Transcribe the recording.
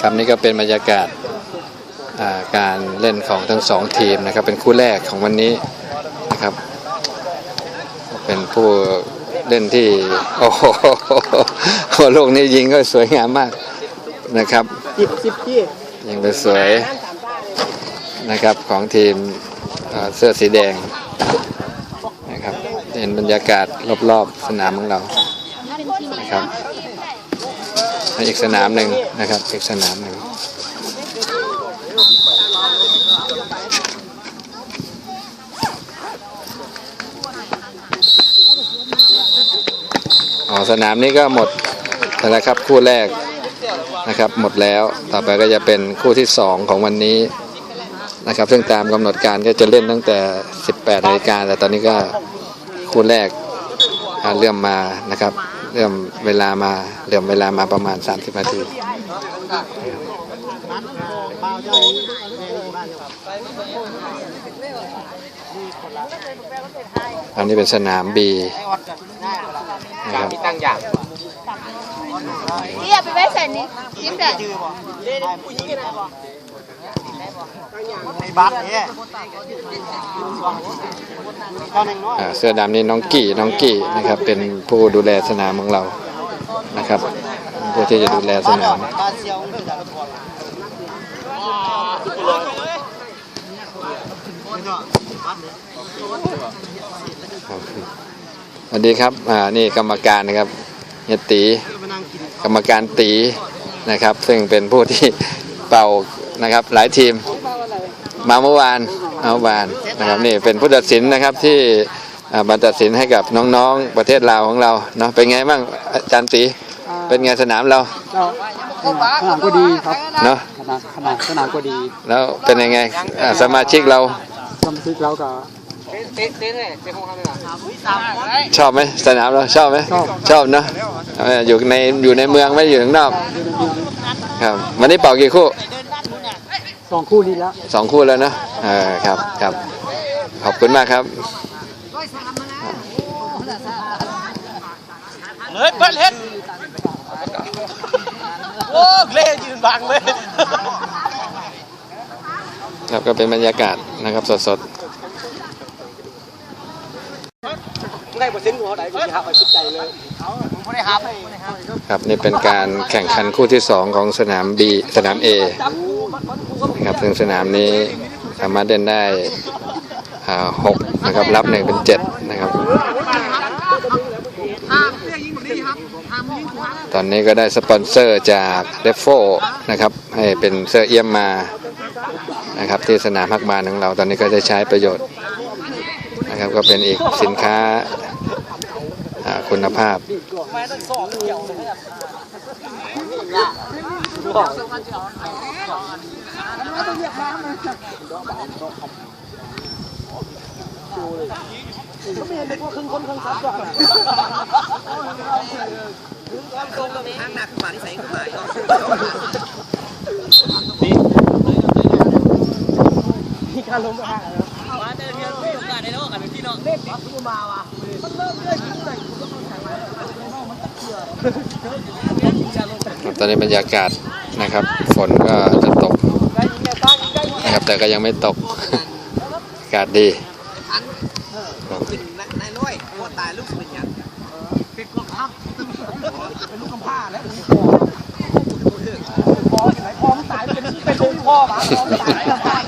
ครับนี่ก็เป็นบรรยากาศาการเล่นของทั้งสองทีมนะครับ เป็นคู่แรกของวันนี้นะครับ เป็นผู้เล่นที่ โอ้โหลูกนี้ยิงก็สวยงามมากนะครับสิบสิบที่ยิงไปสวยนะครับของทีมเสื้อสีแดงนะครับเห็นบรรยากาศรอบๆสนามของเรานะครับ อีกสนามหนึ่งนะครับ อีกสนามหนึ่งอ๋อสนามนี้ก็หมดแล้วครับคู่แรกนะครับหมดแล้วต่อไปก็จะเป็นคู่ที่ 2 ของวันนี้นะครับ ซึ่งตามกำหนดการก็จะเล่นตั้งแต่ 18นาฬิกาแต่ตอนนี้ก็คู่แรก อ่าเริ่มมานะครับเริ่มเวลามาเริ่มเวลามาประมาณ 30นาทีอันนี้เป็นสนาม B นะครับมีตั้งอย่างนี่เอาไปไว้ใส่นี่ยิ้มเด็ดในบัตร เสื้อดำนี่น้องกี่น้องกี่นะครับเป็นผู้ดูแลสนามของเรานะครับเพื่อที่จะดูแลสนามสวัสดีครับอ่านี่กรรมการนะครับเฮียตีกรรมการตีนะครับ ซึ่งเป็นผู้ที่เป่า นะครับ หลายทีมมาเมื่อวานเอาเมื่อวานนะครับนี่เป็นผู้ตัดสินนะครับที่อ่ามาตัดสินให้กับน้องๆประเทศลาวของเราเนาะเป็นไงบ้างอาจารย์ตีเป็นไงสนามเราก็สนามก็ดีครับเนาะขนาดขนาดสนามก็ดี แล้วเป็นยังไงอ่าสมาชิกเราสมาชิกเราก็ชอบไหมสนามเราชอบไหมชอบเนาะเอออยู่ในอยู่ในเมืองไม่ได้อยู่ข้างนอกครับวันนี้เป่ากี่คู่ สองคู่นี้แล้วสองคู่แล้วเนอะเออครับครับ ขอบคุณมากครับเลยเปิ้ลเฮ็ดโอ้เล่ยืนบังเลยครับก็เป็นบรรยากาศนะครับสดได้เปอร์เซ็นต์หัวไหนกูจะหักไปสุดใจเลยไม่ได้หับๆครับนี่เป็นการแข่งขันคู่ที่สองของสนาม B สนาม A นะครับ ซึ่งสนามนี้สามารถเล่นได้หกนะครับรับหนึ่งเป็นเจ็ดนะครับ ตอนนี้ก็ได้สปอนเซอร์จากเ e ฟโฟนะครับให้เป็นเสื้อเอี่ยมมานะครับที่สนามพักบานของเราตอนนี้ก็ได้ใช้ประโยชน์นะครับก็เป็นอีกสินค้าคุณภาพ มีการล้มไปห่างแล้วตอนนี้บรรยากาศนะครับฝนก็จะตกนะครับแต่ก็ยังไม่ตกอากาศดีนายน้อยพ่อตายลูกเป็นยังเป็นกองทัพเป็นลูกกำพร้าแล้ว พ่อไหนพ่อตายเป็นเป็นลุงพ่อปะพ่อตายตายโอ้ตายแล้วพ่อสวยแม่แม่